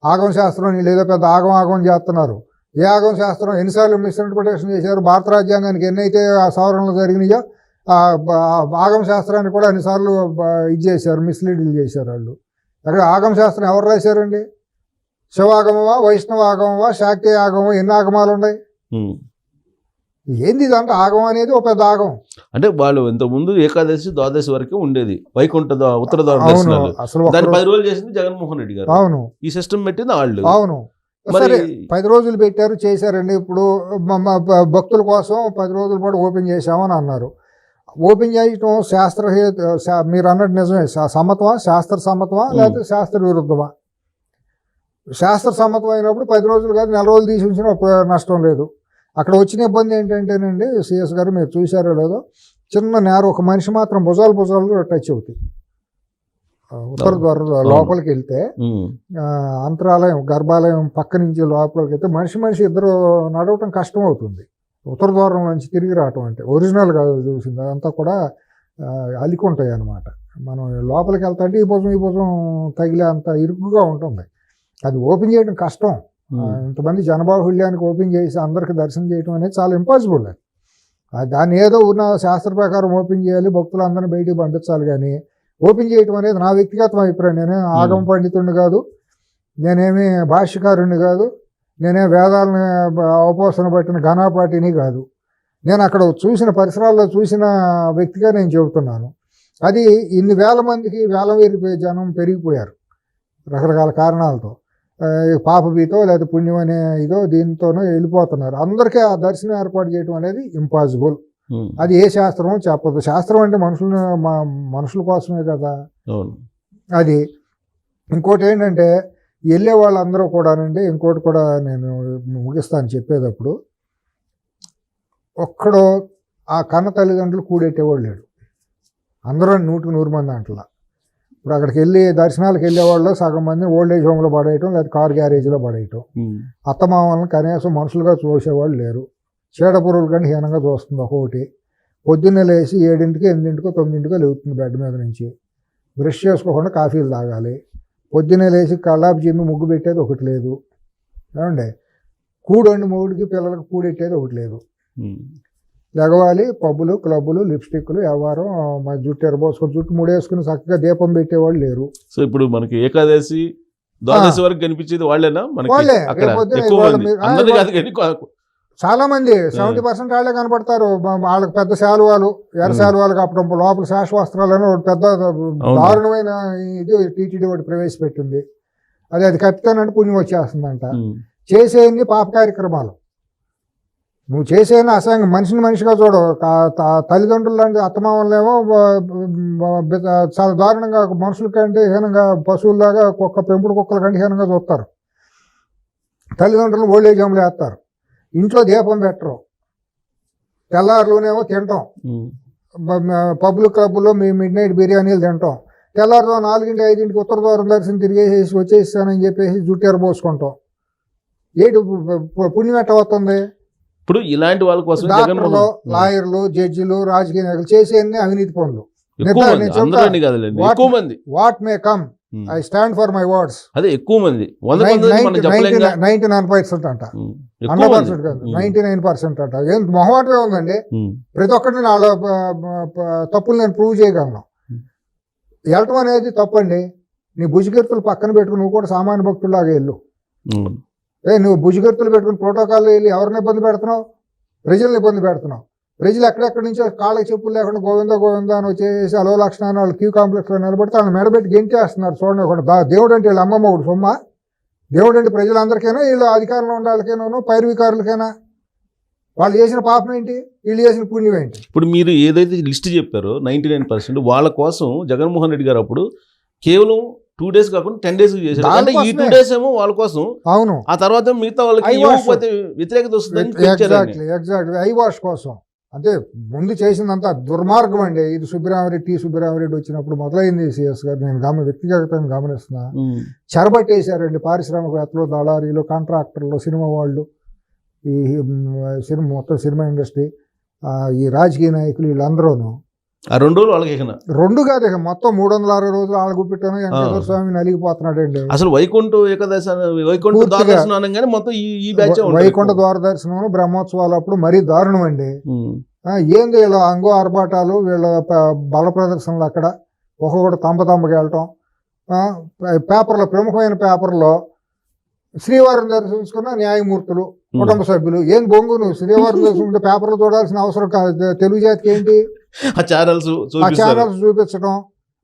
[SPEAKER 2] ఆగమ శాస్త్రం వీళ్ళు ఏదో పెద్ద ఆగమ ఆగమం చేస్తున్నారు. ఏ ఆగమ శాస్త్రం ఎన్నిసార్లు మిస్ఇంటర్ప్రిటేషన్ చేశారు? భారత రాజ్యాంగానికి ఎన్నైతే ఆ సవరణలు జరిగినాయో ఆగమ శాస్త్రాన్ని కూడా అన్నిసార్లు బ- ఇది చేశారు మిస్లీడ్లు చేశారు వాళ్ళు. అక్కడ ఆగమ శాస్త్రం ఎవరు రాశారండి? శివాగమవా వైష్ణవ ఆగమవా శాక్తేయ ఆగమవా ఎన్ని ఆగమాలు ఉన్నాయి. ఏంది ఇదంటే ఆగమం అనేది ఒక పెద్ద ఆగమం
[SPEAKER 1] అంటే వాళ్ళు ఇంతకుముందు ఏకాదశి ద్వాదశి వరకే ఉండేది. వైకుంఠ ఉత్తర
[SPEAKER 2] అసలు
[SPEAKER 1] దాన్ని
[SPEAKER 2] ఒక్కరు-
[SPEAKER 1] పది రోజులు చేసింది జగన్మోహన్ రెడ్డి గారు.
[SPEAKER 2] అవును.
[SPEAKER 1] ఈ సిస్టమ్ పెట్టింది వాళ్ళు
[SPEAKER 2] అవును. సరే పది రోజులు పెట్టారు చేశారండి. ఇప్పుడు భక్తుల కోసం పది రోజుల పాటు ఓపెన్ చేశామని అన్నారు. ఓపెన్ చేయటం శాస్త్ర మీరు అన్నట్టు నిజమే. సమ్మతమా? శాస్త్ర సమ్మతమా? లేకపోతే శాస్త్ర విరుద్ధమా? శాస్త్ర సమ్మతం అయినప్పుడు పది రోజులు కాదు నెల రోజులు తీసి ఉంచినా నష్టం లేదు. అక్కడ వచ్చిన ఇబ్బంది ఏంటంటేనండి సిఎస్ గారు మీరు చూశారో లేదో చిన్న నేర ఒక మనిషి మాత్రం భుజాలు భుజాలు టచ్ అవుతాయి. ఉత్తర ద్వారం లోపలికి వెళ్తే అంతరాలయం గర్భాలయం పక్క నుంచి లోపలికి వెళ్తే మనిషి మనిషి ఇద్దరు నడవటం కష్టం అవుతుంది ఉత్తర ద్వారం నుంచి తిరిగి రావటం అంటే ఒరిజినల్ కాదు చూసింది అదంతా కూడా అలికుంటాయి అన్నమాట. మనం లోపలికి వెళ్తాంటే ఈ భుజం ఈ భుజం తగిలే అంత ఇరుకుగా ఉంటుంది. అది ఓపెన్ చేయడం కష్టం. ఇంతమంది జనబాహుళ్యానికి ఓపెన్ చేసి అందరికి దర్శనం చేయడం అనేది చాలా ఇంపాసిబుల్ అది దాన్ని ఏదో ఉన్న శాస్త్ర ప్రకారం ఓపెన్ చేయాలి భక్తులందరినీ బయటికి పంపించాలి కానీ ఓపెన్ చేయటం అనేది నా వ్యక్తిగత అభిప్రాయం. నేనే ఆగమ పండితుడిని కాదు నేనేమి భాష్యకారుణ్ణి కాదు నేనే వేదాలను అవపోసన పట్టిన ఘనాపాటిని కాదు. నేను అక్కడ చూసిన పరిసరాల్లో చూసిన వ్యక్తిగా నేను చెబుతున్నాను. అది ఇన్ని వేల మందికి వేల వేరిపోయే జనం పెరిగిపోయారు రకరకాల కారణాలతో. ఆ, పాపభీతో లేదా పుణ్యం అనే ఇదో దీంతోనో వెళ్ళిపోతున్నారు. అందరికీ ఆ దర్శనం ఏర్పాటు చేయడం అనేది ఇంపాసిబుల్ అది ఏ శాస్త్రమో చెప్పదు. శాస్త్రం అంటే మనుషులు మనుషుల కోసమే కదా. అది ఇంకోటి ఏంటంటే వెళ్ళే వాళ్ళందరూ కూడానండి ఇంకోటి కూడా నేను ముగిస్తాను చెప్పేటప్పుడు. ఒక్కడో ఆ కన్న తల్లిదండ్రులు కూడెట్టేవాడు లేడు అందరూ నూటికి నూరు మంది అంటలా ఇప్పుడు అక్కడికి వెళ్ళి దర్శనాలకు వెళ్ళేవాళ్ళు సగం మంది ఓల్డ్ ఏజ్ హోమ్లో పడేయటం లేదా కార్ గ్యారేజ్లో పడేయటం. అత్తమామలను కనీసం మనుషులుగా చూసేవాళ్ళు లేరు. చీడపురుగుల కంటే హీనంగా చూస్తుంది ఒక్కొక్కటి పొద్దున్నే లేచి ఏడింటికి ఎనిమిదింటికో తొమ్మిదింటికో లేవుతుంది బెడ్ మీద నుంచి. బ్రష్ చేసుకోకుండా కాఫీలు తాగాలి. పొద్దున్నే లేచి కల్లాపు జిమ్మి ముగ్గు పెట్టేది ఒకటి లేదు. ఏమండి? కూడండి మూడికి పిల్లలకు కూడెట్టేది ఒకటి లేదు. లెగవాలి పబ్బులు క్లబ్బులు లిప్స్టిక్లు వ్యవహారం మా జుట్టు ఎరబోసుకొని జుట్టు ముడేసుకుని చక్కగా దీపం పెట్టేవాళ్ళు లేరు.
[SPEAKER 1] సో ఇప్పుడు మనకి ఏకాదశి ద్వాదశి వరకు కనిపించేది వాళ్ళేనా?
[SPEAKER 2] చాలా మంది. సెవెంటీ పర్సెంట్ వాళ్ళే కనపడతారు. వాళ్ళకి పెద్ద శాలువాలు ఎర్ర. శాలువాలు కప్పడం లోపల శాశ్వ వస్త్రాలను ఒకటి పెద్ద దారుణమైన ఇది టీటీడీ ఒకటి ప్రవేశపెట్టింది. అది అది కప్పితేనంటే పుణ్యం వచ్చేస్తుందంట. చేసేయన్ని పాప కార్యక్రమాలు. నువ్వు చేసేయని అసహ్యంగా మనిషిని మనిషిగా చూడు. తా- తా- తల్లిదండ్రులు లాంటి అత్తమామలేమో చాలా దారుణంగా మనుషుల కంటే హీనంగా పశువుల్లాగా కుక్క పెంపుడు కుక్కల కంటే హీనంగా చూస్తారు. తల్లిదండ్రులు ఓల్డ్ ఏజ్ హోమ్లో వేస్తారు. ఇంట్లో దీపం పెట్టరు. తెల్లారులోనేమో తింటాం. పబ్లిక్ క్లబ్లో మీ మిడ్ నైట్ బిర్యానీలు తింటాం. తెల్లారుతో నాలుగింటి ఐదింటికి ఉత్తర ద్వారం దర్శనం తిరిగేసేసి వచ్చేసానని చెప్పేసి జుట్టెర పోసుకుంటాం ఏంటి పుణ్యం ఎట్ట వస్తుంది?
[SPEAKER 1] ఇప్పుడు ఇలాంటి వాళ్ళ కోసం
[SPEAKER 2] డాక్టర్లు
[SPEAKER 1] జగన్మోహన్
[SPEAKER 2] లాయర్లు జడ్జిలు రాజకీయ నాయకులు చేసేయన్ని అవినీతి పనులు.
[SPEAKER 1] ఎక్కువ మంది
[SPEAKER 2] what may come I stand for my words
[SPEAKER 1] అదే ఎక్కువ మంది
[SPEAKER 2] నైన్టీ నైన్ పర్సెంట్ అంట. హండ్రెడ్
[SPEAKER 1] మంది.
[SPEAKER 2] పర్సెంట్ కాదు నైన్టీ నైన్ పర్సెంట్ అంట. ఏం మొహమాటమే ఉందండి?
[SPEAKER 1] ఉమ్,
[SPEAKER 2] ప్రతి ఒక్కటి వాళ్ళ ప- తప్పులు నేను ప్రూవ్ చేయగలను.
[SPEAKER 1] Hmm.
[SPEAKER 2] వెళ్ళటం అనేది తప్పండి. నీ భుజగీర్తులు పక్కన పెట్టుకుని నువ్వు కూడా సామాన్య భక్తుల్లాగా వెళ్ళు. ఏ నువ్వు భుజగర్తులు పెట్టుకుని ప్రోటోకాల్ వెళ్ళి ఎవరిని ఇబ్బంది పెడుతున్నావు? ప్రజల్ని ఇబ్బంది పెడుతున్నావు. ప్రజలు ఎక్కడెక్కడి నుంచో కాళ్ళకి చెప్పులు లేకుండా గోవింద గోవింద అని వచ్చేసి అలో లక్షణాన్ని వాళ్ళు క్యూ కాంప్లెక్స్లో నిలబడితే వాళ్ళని మెడబెట్టి గెంటేస్తున్నారు చూడండి ఒకటి. దేవుడు అంటే వీళ్ళ అమ్మమ్మ ఒకటి సొమ్మ. దేవుడు అంటే ప్రజలందరికైనా వీళ్ళు అధికారంలో ఉండే వాళ్ళకైనా పైరవికారులకైనా. వాళ్ళు చేసిన పాపం ఏంటి? వీళ్ళు చేసిన పుణ్యం ఏంటి?
[SPEAKER 1] ఇప్పుడు మీరు ఏదైతే లిస్ట్ చెప్పారో నైన్టీ నైన్ పర్సెంట్ వాళ్ళ కోసం జగన్మోహన్ రెడ్డి గారు అప్పుడు కేవలం టూ డేస్ కాకుండా టెన్ డేస్ చేశారు. అంటే ఈ టూ. డేస్ ఏమో వాళ్ళ కోసం
[SPEAKER 2] అవును.
[SPEAKER 1] ఆ తర్వాత మిగతా వాళ్ళకి ఇవ్వకపోతే వ్యతిరేకత పెంచారండి
[SPEAKER 2] ఎగ్జాక్ట్లీ ఎగ్జాక్ట్లీ. ఐ వాష్ కోసం. అంటే ముందు చేసిందంతా దుర్మార్గం అండి. ఇది సుబ్బరామరెడ్డి టీ సుబ్బరామరెడ్డి వచ్చినప్పుడు మొదలైంది సిఎస్ గారు. నేను గమ వ్యక్తిగతంగా గమనిస్తున్నా. చెరబట్టేశారండి పారిశ్రామికవేత్తలు దళారీలు కాంట్రాక్టర్లు సినిమా వాళ్ళు. ఈ సినిమా మొత్తం సినిమా ఇండస్ట్రీ. ఈ రాజకీయ నాయకులు వీళ్ళందరూను
[SPEAKER 1] ఆ రెండు రోజులు వాళ్ళకి
[SPEAKER 2] రెండు కాదు ఇక మొత్తం మూడు వందల అరవై రోజులు ఆళ్ళగుప్పిట్టాను వెంకటేశ్వర స్వామి నలిగిపోతున్నాడండి.
[SPEAKER 1] అసలు వైకుంఠ ఏకాదశి వైకుంఠ మొత్తం ఈ బ్యాచ్
[SPEAKER 2] వైకుంఠ ద్వార దర్శనం బ్రహ్మోత్సవాలు అప్పుడు మరీ దారుణం అండి ఏంది వీళ్ళ అంగో ఆర్భాటాలు వీళ్ళ బల ప్రదర్శనలు అక్కడ ఒక్కొక్కటి తంప తంపకి వెళ్ళటం. పేపర్లో ప్రముఖమైన పేపర్లో శ్రీవారిని దర్శించుకున్న న్యాయమూర్తులు కుటుంబ సభ్యులు. ఏం బొంగు నువ్వు? శ్రీవారిని దర్శించుకుంటే పేపర్లు చూడాల్సిన అవసరం కాదు. తెలుగు జాతికి ఏంటి?
[SPEAKER 1] ఆ ఛానల్స్
[SPEAKER 2] ఆ ఛానల్స్ చూపించడం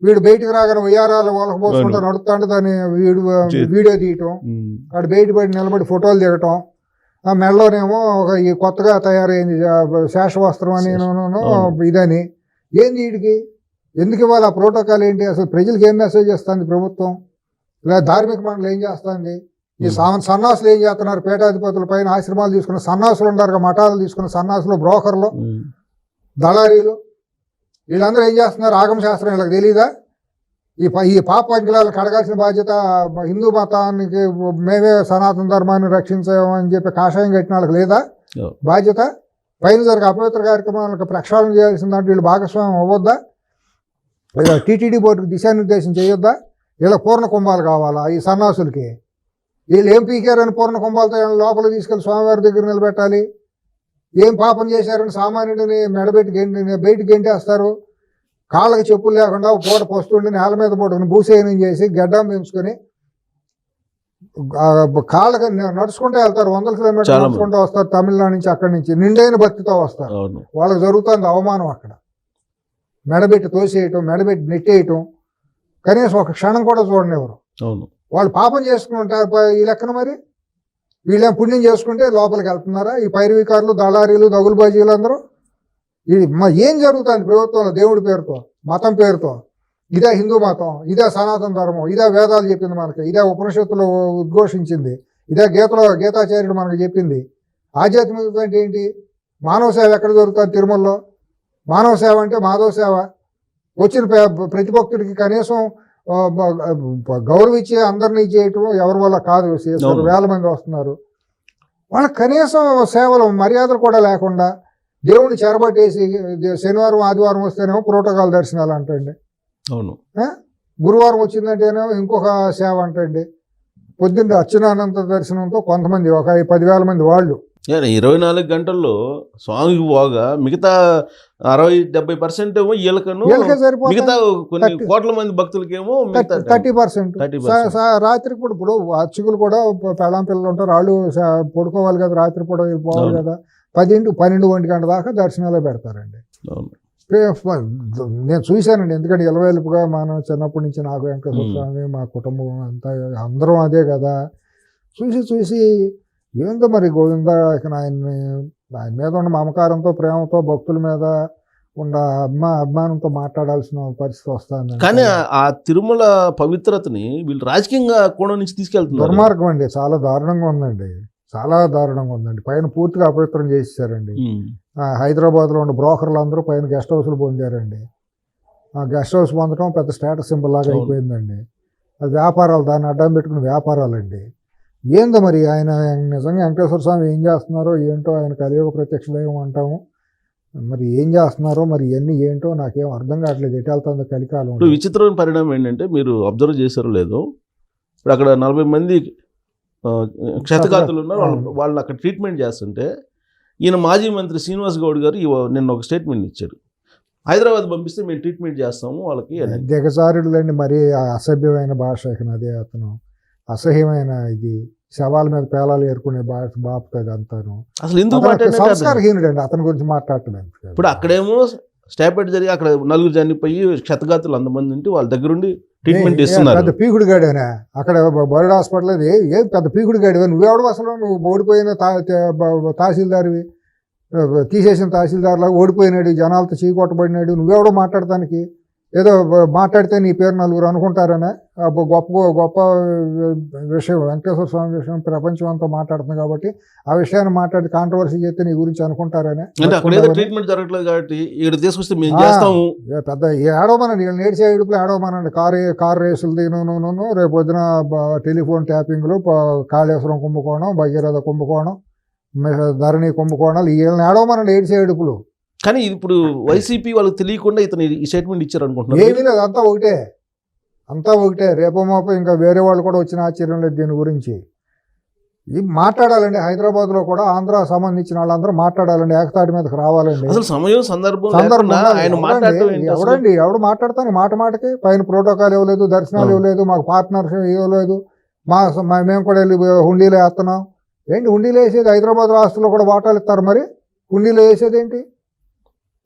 [SPEAKER 2] వీడు బయటికి రాగానే ఉయ్యారాలు వాళ్ళకి పోసుకుంటూ. నడుపుతాంటే దాన్ని వీడు వీడియో తీయటం. అక్కడ బయటపడి నిలబడి ఫోటోలు దిగటం. ఆ మెడలోనేమో ఒక ఈ కొత్తగా తయారైంది శేషవస్త్రం అని. ఇదని. ఏంది వీడికి? ఎందుకు ఇవ్వాలి? ఆ ప్రోటోకాల్ ఏంటి? అసలు ప్రజలకు ఏం మెసేజ్ ఇస్తుంది ప్రభుత్వం? లేదా ధార్మిక మండలి ఏం చేస్తుంది? ఈ సన్నాసులు ఏం చేస్తున్నారు? పీఠాధిపతుల పైన ఆశ్రమాలు తీసుకున్న సన్నాసులు ఉన్నారు మఠాలు తీసుకున్న సన్నాసులు బ్రోకర్లు. దళారీలు. వీళ్ళందరూ ఏం చేస్తున్నారు? ఆగమ శాస్త్రం వీళ్ళకి తెలీదా? ఈ ప- ఈ పాప అంకిలాలను కడగాల్సిన బాధ్యత హిందూ మతానికి మేమే సనాతన ధర్మాన్ని రక్షించామని చెప్పి కాషాయం కట్టిన వాళ్ళకి లేదా. బాధ్యత? పైన జరిగే అపవిత్ర కార్యక్రమాలకు ప్రక్షాళన చేయాల్సిన దాంట్లో వీళ్ళు భాగస్వామ్యం అవ్వద్దా? లేదా టీటీడీ బోర్డుకి దిశానిర్దేశం చేయొద్దా? వీళ్ళ పూర్ణ కుంభాలు కావాలా ఈ సన్నాసులకి? వీళ్ళు ఏం పీకారని పూర్ణ కుంభాలతో లోపలికి తీసుకెళ్ళి స్వామివారి దగ్గర నిలబెట్టాలి? ఏం పాపం చేశారని సామాన్యుడిని మెడబెట్టి గెంటి బయటికి గెంటేస్తారు. కాళ్ళకి చెప్పులు లేకుండా పూట పొస్తుండి నేల మీద పట్టుకుని భూసేనం చేసి గడ్డం పెంచుకొని కాళ్ళకి నడుచుకుంటూ వెళ్తారు. వందల కిలోమీటర్లు. నడుచుకుంటూ వస్తారు తమిళనాడు నుంచి అక్కడి నుంచి. నిండైన భక్తితో వస్తారు. వాళ్ళకి జరుగుతుంది అవమానం అక్కడ. మెడబెట్టి తోసేయటం మెడబెట్టి నెట్టేయటం. కనీసం ఒక క్షణం కూడా చూడనివ్వరు.
[SPEAKER 1] అవును.
[SPEAKER 2] వాళ్ళు పాపం చేసుకుంటారు ప- ఈ లెక్కన మరి? వీళ్ళేం పుణ్యం చేసుకుంటే లోపలికి వెళ్తున్నారా? ఈ పైరవికారులు దళారీలు దగులుబాజీలు అందరూ? ఇది ఏం జరుగుతుంది ప్రభుత్వంలో దేవుడి పేరుతో మతం పేరుతో? ఇదే హిందూ మతం ఇదే సనాతన ధర్మం ఇదే వేదాలు చెప్పింది మనకి ఇదే ఉపనిషత్తులు ఉద్ఘోషించింది ఇదే గీతలో గీతాచార్యుడు మనకు చెప్పింది. ఆధ్యాత్మికత అంటే ఏంటి? మానవ సేవ ఎక్కడ దొరుకుతుంది తిరుమలలో? మానవ సేవ అంటే మాధవ సేవ. వచ్చిన ప్రతి భక్తుడికి కనీసం గౌరవించి అందరినీ చేయటం ఎవరి వల్ల కాదు. వేల మంది వస్తున్నారు. వాళ్ళకి కనీసం సేవలు మర్యాదలు కూడా లేకుండా దేవుడిని చెరబట్టేసి శనివారం ఆదివారం వస్తేనేమో ప్రోటోకాల్ దర్శనాలు అంటండి.
[SPEAKER 1] అవును.
[SPEAKER 2] గురువారం వచ్చిందంటేనేమో ఇంకొక సేవ అంటండి. పొద్దున్న అర్చనానంత దర్శనంతో కొంతమంది ఒక పదివేల మంది వాళ్ళు
[SPEAKER 1] ఇరవై నాలుగు గంటల్లో స్వామికి పోగా మిగతా అరవై డెబ్బై పర్సెంట్ ఏమో వీళ్ళకను
[SPEAKER 2] సరిపోతుంది
[SPEAKER 1] మిగతా కొన్ని కోట్ల మంది భక్తులకేమో
[SPEAKER 2] థర్టీ పర్సెంట్.
[SPEAKER 1] 30%.
[SPEAKER 2] రాత్రికి పూట ఇప్పుడు అర్చకులు కూడా పెళ్ళాం పిల్లలు ఉంటారు. వాళ్ళు పడుకోవాలి కదా రాత్రి పూట పోవాలి. కదా. పదింటి పన్నెండు ఒంటి గంట దాకా దర్శనాలే పెడతారండి. నేను చూశానండి. ఎందుకంటే ఇలవేలుపుగా మనం చిన్నప్పటి నుంచి నాకు వెంకటేశ్వర. స్వామి మా కుటుంబం అంతా అందరం అదే కదా. చూసి చూసి ఏందో మరి గోవింద ఇక ఆయన్ని ఆయన మీద ఉన్న మమకారంతో ప్రేమతో భక్తుల మీద ఉన్న అభిమా అభిమానంతో మాట్లాడాల్సిన పరిస్థితి వస్తుంది.
[SPEAKER 1] కానీ ఆ- తిరుమల పవిత్రతని వీళ్ళు రాజకీయంగా కోణం నుంచి తీసుకెళ్తున్నారు.
[SPEAKER 2] దుర్మార్గం అండి. చాలా దారుణంగా ఉందండి. చాలా దారుణంగా ఉందండి. పైన పూర్తిగా అపవిత్రం చేసేసారండి. హైదరాబాద్లో ఉన్న బ్రోకర్లు అందరూ పైన గెస్ట్ హౌస్లు పొందారండి. ఆ గెస్ట్ హౌస్ పొందడం పెద్ద స్టేటస్ సింబల్ లాగా. అయిపోయిందండి. అది వ్యాపారాలు దాన్ని అడ్డం పెట్టుకుని వ్యాపారాలండి. ఏందో మరి? ఆయన నిజంగా వెంకటేశ్వర స్వామి ఏం చేస్తున్నారో ఏంటో ఆయన కలియుగ ప్రత్యక్ష దైవం అంటాము. మరి ఏం చేస్తున్నారో మరి ఇవన్నీ ఏంటో నాకేం అర్థం కావట్లేదు. ఎటు వెళ్తుందో కలికాలం?
[SPEAKER 1] విచిత్రమైన పరిణామం ఏంటంటే మీరు అబ్జర్వ్ చేశారో లేదో ఇప్పుడు అక్కడ నలభై మంది క్షతగాతులు ఉన్నారు వాళ్ళు. వాళ్ళని అక్కడ ట్రీట్మెంట్ చేస్తుంటే ఈయన మాజీ మంత్రి శ్రీనివాస్ గౌడ్ గారు నిన్న ఒక స్టేట్మెంట్ ఇచ్చారు. హైదరాబాద్ పంపిస్తే మేము ట్రీట్మెంట్ చేస్తాము వాళ్ళకి
[SPEAKER 2] దిగజారుడులండి మరీ అసభ్యమైన భాష ఇక అదే అతను. అసహ్యమైన ఇది శవాల మీద పేలాలు ఏరుకునే బాపుతుంది అంతాను.
[SPEAKER 1] అసలు ఎందుకు.
[SPEAKER 2] సంస్కారహీనుడు అండి అతని గురించి మాట్లాడటం
[SPEAKER 1] ఇప్పుడు అక్కడేమో స్టాపెట్ జరిగి అక్కడ నలుగురు చనిపోయి క్షతగాతులు అంతమంది ఉంటే వాళ్ళ దగ్గరుండి ట్రీట్మెంట్
[SPEAKER 2] పెద్ద
[SPEAKER 1] ఇస్తున్నారు
[SPEAKER 2] పీకుడు గాడేనా అక్కడ బర్డ్ హాస్పిటల్ అది. ఏ పెద్ద పీకుడు గాడివా నువ్వెవడు అసలు నువ్వు ఓడిపోయిన తహసీల్దార్వి. తీసేసిన తహసీల్దార్లాగా ఓడిపోయినాడు జనాలతో చీకొట్టబడినాడు నువ్వెవడో మాట్లాడటానికి? ఏదో మాట్లాడితే నీ పేరు నలుగురు అనుకుంటారనే? గొప్ప గొప్ప విషయం వెంకటేశ్వర స్వామి విషయం ప్రపంచం అంతా మాట్లాడుతుంది కాబట్టి ఆ విషయాన్ని మాట్లాడి కాంట్రవర్సీ చేస్తే నీ గురించి అనుకుంటారనే?
[SPEAKER 1] ట్రీట్మెంట్ జరగట్లేదు కాబట్టి ఇక్కడ తీసుకొస్తే మేము. చేస్తాము.
[SPEAKER 2] పెద్ద ఏడవమనండి వీళ్ళు నేడిచే ఏడుపులు ఏడవమనండి కారు కారు రేసులు దీను రేపు పొద్దున టెలిఫోన్ ట్యాపింగ్లు కాళేశ్వరం కుంభకోణం భగీరథ కుంభకోణం ధరణి కుంభకోణాలు వీళ్ళని ఏడవమనండి ఏడిచే ఏడుపులు.
[SPEAKER 1] కానీ ఇప్పుడు వైసీపీ వాళ్ళకి తెలియకుండా ఇతను ఈ స్టేట్మెంట్ ఇచ్చారు
[SPEAKER 2] ఏమీ
[SPEAKER 1] అనుకుంటున్నారు
[SPEAKER 2] లేదు అంతా ఒకటే. అంతా ఒకటే. రేపో మాపో ఇంకా వేరే వాళ్ళు కూడా వచ్చిన ఆశ్చర్యం లేదు దీని గురించి. ఇది మాట్లాడాలండి. హైదరాబాద్లో కూడా ఆంధ్ర సంబంధించిన వాళ్ళందరూ మాట్లాడాలండి. ఏకతాటి మీదకి రావాలండి.
[SPEAKER 1] అసలు సమయం సందర్భం
[SPEAKER 2] సందర్భం? ఎవరండి? ఎవడు మాట్లాడతాను? మాట మాటకి పైన ప్రోటోకాల్ ఇవ్వలేదు దర్శనాలు. ఇవ్వలేదు మాకు పార్ట్నర్షిప్ ఇవ్వలేదు. మా- మేము కూడా వెళ్ళి హుండీలో వేస్తున్నాం. ఏంటి? హుండీలో వేసేది హైదరాబాద్ రాష్ట్రంలో కూడా వాటాలు ఇస్తారు మరి? హుండీలో వేసేది ఏంటి?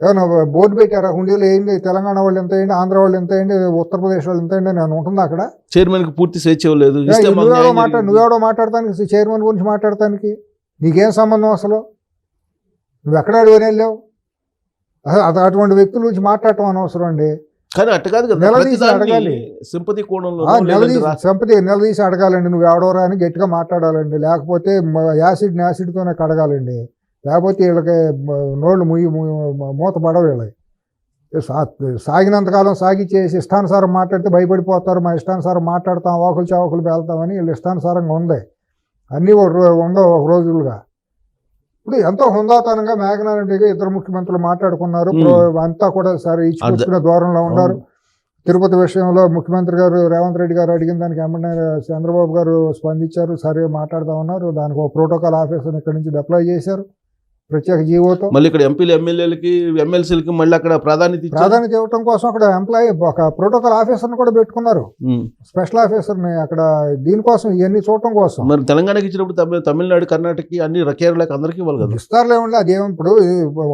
[SPEAKER 2] ఏమన్నా బోర్డు పెట్టారా? హుండీలో ఏంటి తెలంగాణ వాళ్ళు ఎంత ఏంటి ఆంధ్ర వాళ్ళు ఎంత ఏంటి ఉత్తరప్రదేశ్ వాళ్ళు ఎంత ఏంటి నేను ఉంటుందా అక్కడ?
[SPEAKER 1] చైర్మన్కి పూర్తి స్వేచ్ఛ ఇవ్వలేదు
[SPEAKER 2] నువ్వెవడో మాట్లాడు. నువ్వెవడో మాట్లాడటానికి చైర్మన్ గురించి మాట్లాడటానికి నీకేం సంబంధం అసలు? నువ్వు ఎక్కడ అడిగిన వెళ్ళావు? అసలు అటువంటి వ్యక్తుల గురించి మాట్లాడటం అనవసరం అండి.
[SPEAKER 1] కానీ అట్ట కాదు
[SPEAKER 2] నిలదీసి అడగాలి.
[SPEAKER 1] సింపతి కోణంలో
[SPEAKER 2] నిలదీసి సంపతి నిలదీసి అడగాలండి. నువ్వు ఎవడోరా అని గట్టిగా మాట్లాడాలండి. లేకపోతే యాసిడ్ యాసిడ్తోనే కడగాలండి. లేకపోతే వీళ్ళకి నోళ్ళు ముయ్యి మూత పడవ వీళ్ళకి. సాగినంతకాలం సాగిచ్చేసి ఇష్టానుసారం మాట్లాడితే భయపడిపోతారు మా ఇష్టానుసారం మాట్లాడతాం వాకులు చావకులు వెళ్తామని వీళ్ళు ఇష్టానుసారంగా ఉంది. అన్నీ ఉండవు ఒక రోజులుగా. ఇప్పుడు ఎంతో హుందాతనంగా మేఘనారెడ్డిగా ఇద్దరు ముఖ్యమంత్రులు మాట్లాడుకున్నారు. అంతా కూడా సరే ఇచ్చిపుచ్చుకునే దూరంలో ఉన్నారు. తిరుపతి విషయంలో ముఖ్యమంత్రి గారు రేవంత్ రెడ్డి గారు అడిగిన దానికి ఎమ్మెల్యే చంద్రబాబు గారు స్పందించారు సరే మాట్లాడతా ఉన్నారు దానికి ఒక ప్రోటోకాల్ ఆఫీసర్ని ఇక్కడి నుంచి డిప్లాయ్ చేశారు. ప్రత్యేక జీవోతో
[SPEAKER 1] మళ్ళీ ఇక్కడ ఎంపీలు ఎమ్మెల్యేలకి ఎమ్మెల్సీలకి మళ్ళీ అక్కడ ప్రాధాన్యత
[SPEAKER 2] ప్రాధాన్యత ఇవ్వటం కోసం అక్కడ ఎంప్లాయీ ఒక ప్రోటోకాల్ ఆఫీసర్ని కూడా పెట్టుకున్నారు. స్పెషల్ ఆఫీసర్ని అక్కడ దీనికోసం ఇవన్నీ చూడటం కోసం.
[SPEAKER 1] మరి తెలంగాణకి ఇచ్చినప్పుడు తమిళ తమిళనాడు కర్ణాటకకి అన్ని కేరళకి అందరికీ ఇవ్వాలి కదా?
[SPEAKER 2] ఇస్తారులేమండి అదేం ఇప్పుడు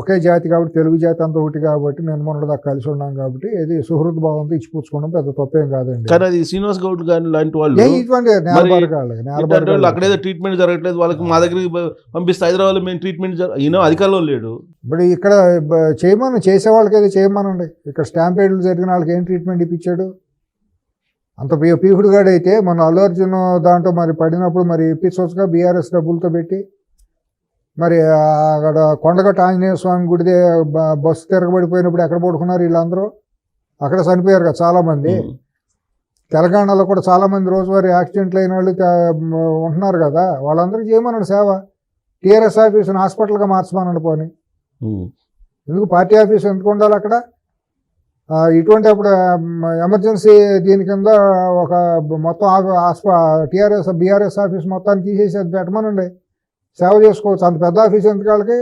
[SPEAKER 2] ఒకే జాతి కాబట్టి తెలుగు జాతి అంతా ఒకటి కాబట్టి నేను మొన్నటి దాకా కలిసి ఉన్నాం కాబట్టి ఇది సుహృద్ భావంతో ఇచ్చిపుచ్చుకోవడం పెద్ద తప్పేం కాదండి.
[SPEAKER 1] కానీ అది శ్రీనివాస్ గౌడ్ గాని లాంటి వాళ్ళు
[SPEAKER 2] ఇటువంటి
[SPEAKER 1] అక్కడేదో ట్రీట్మెంట్ జరగట్లేదు వాళ్ళకి మా దగ్గరికి పంపిస్తే హైదరాబాద్ మేము ట్రీట్మెంట్ ఈయన అధికారంలో లేడు.
[SPEAKER 2] ఇప్పుడు ఇక్కడ చేయమని చేసే వాళ్ళకి అయితే చేయమనండి ఇక్కడ స్టాంపేడ్లు జరిగిన వాళ్ళకి ఏం ట్రీట్మెంట్ ఇప్పించాడు? అంత పీ- పీకుడుగాడు అయితే మన అల్లు అర్జున్ దాంట్లో మరి పడినప్పుడు మరి ఇప్పించవచ్చుగా బీఆర్ఎస్ డబ్బులతో పెట్టి మరి అక్కడ కొండగట్ట ఆంజనేయ స్వామి గుడిదే బస్సు తిరగబడిపోయినప్పుడు ఎక్కడ పడుకున్నారు వీళ్ళందరూ? అక్కడ చనిపోయారు కదా చాలామంది. తెలంగాణలో కూడా చాలామంది రోజువారీ యాక్సిడెంట్లు అయిన వాళ్ళు ఉంటున్నారు కదా. వాళ్ళందరికీ చేయమన్నాడు సేవ. టీఆర్ఎస్ ఆఫీసుని హాస్పిటల్గా మార్చమన్నాడు పోనీ. ఎందుకు పార్టీ ఆఫీస్ ఎందుకు ఉండాలి అక్కడ? ఇటువంటి అప్పుడు ఎమర్జెన్సీ దీని కింద ఒక మొత్తం టీఆర్ఎస్ బీఆర్ఎస్ ఆఫీస్ మొత్తాన్ని తీసేసి అది పెట్టమనండి. సేవ చేసుకోవచ్చు. అంత పెద్ద ఆఫీస్ ఎందుకు వాళ్ళకి?